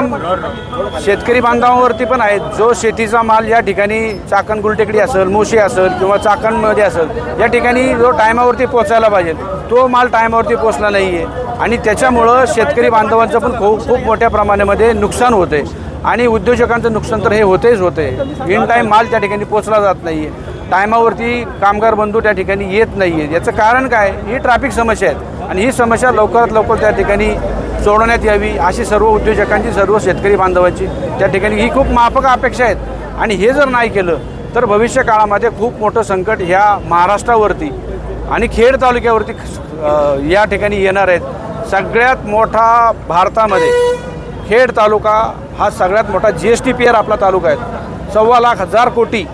परिणाम शेतकरी बांधवांवरती पण आहेत. जो शेतीचा माल या ठिकाणी चाकण गुलटेकडी असेल मोशी असेल किंवा चाकणमध्ये असेल या ठिकाणी जो टायमावरती पोचायला पाहिजे तो माल टायमावरती पोचला नाही आहे आणि त्याच्यामुळं शेतकरी बांधवांचं पण खूप खूप मोठ्या प्रमाणामध्ये नुकसान होते आणि उद्योजकांचं नुकसान तर हे होतेच होते इन टाईम माल त्या ठिकाणी पोचला जात नाही आहे टायमावरती कामगार बंधू त्या ठिकाणी येत नाही आहे याचं कारण काय? ही ट्रॅफिक समस्या आहेत. आणि ही समस्या लवकरात लवकर त्या ठिकाणी सोडवण्यात यावी अशी सर्व उद्योजकांची सर्व शेतकरी बांधवांची. त्या ठिकाणी ही खूप माफक अपेक्षा आहेत. आणि हे जर नाही केलं तर भविष्य काळामध्ये खूप मोठं संकट ह्या महाराष्ट्रावरती आणि खेड तालुक्यावरती या ठिकाणी येणार आहेत. सगळ्यात मोठा भारतामध्ये खेड तालुका हा सगळ्यात मोठा जी एस टी पेअर आपला तालुका आहे. सव्वा लाख हजार कोटी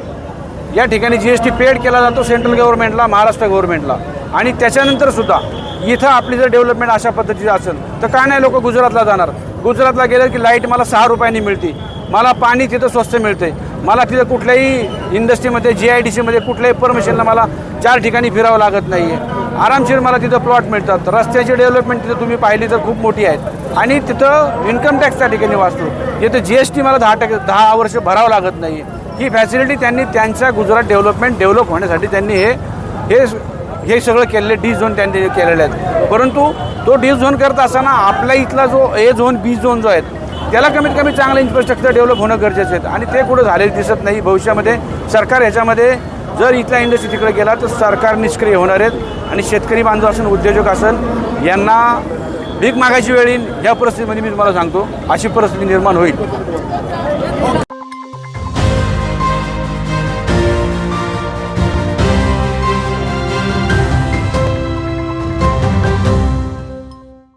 या ठिकाणी जी एस टी पेड केला जातो सेंट्रल गव्हर्नमेंटला महाराष्ट्र गव्हर्नमेंटला आणि त्याच्यानंतर सुद्धा इथं आपली जर डेव्हलपमेंट अशा पद्धतीची असेल तर का नाही लोक गुजरातला जाणार? गुजरातला गेलं की लाइट मला सहा रुपयांनी मिळते. मला पाणी तिथं स्वस्त मिळते मला तिथं कुठल्याही इंडस्ट्रीमध्ये जी आय डी सीमध्ये कुठल्याही परमिशनला मला चार ठिकाणी फिरावं लागत नाही आहे आरामशीर मला तिथं प्लॉट मिळतात. रस्त्याची डेव्हलपमेंट तिथं तुम्ही पाहिली तर खूप मोठी आहेत. आणि तिथं इन्कम टॅक्स त्या ठिकाणी वाचतो. तिथं जी एस टी मला दहा टक्के दहा वर्ष भरावं लागत नाही ही फॅसिलिटी त्यांनी त्यांच्या गुजरात डेव्हलपमेंट डेव्हलप होण्यासाठी त्यांनी हे हे हे सगळं केलेले डी झोन त्यांनी केलेले आहेत. परंतु तो डी झोन करत असताना आपल्या इथला जो ए झोन बी झोन जो आहे त्याला कमीत कमी चांगलं इन्फ्रास्ट्रक्चर डेव्हलप होणं गरजेचं आहे. आणि ते कुठं झालेलं दिसत नाही. भविष्यामध्ये सरकार ह्याच्यामध्ये जर इथल्या इंडस्ट्री तिकडे गेला तर सरकार निष्क्रिय होणार आहेत. आणि शेतकरी बांधव असेल उद्योजक असेल यांना भीक मागायची वेळ येईल. या परिस्थितीमध्ये मी तुम्हाला सांगतो अशी परिस्थिती निर्माण होईल.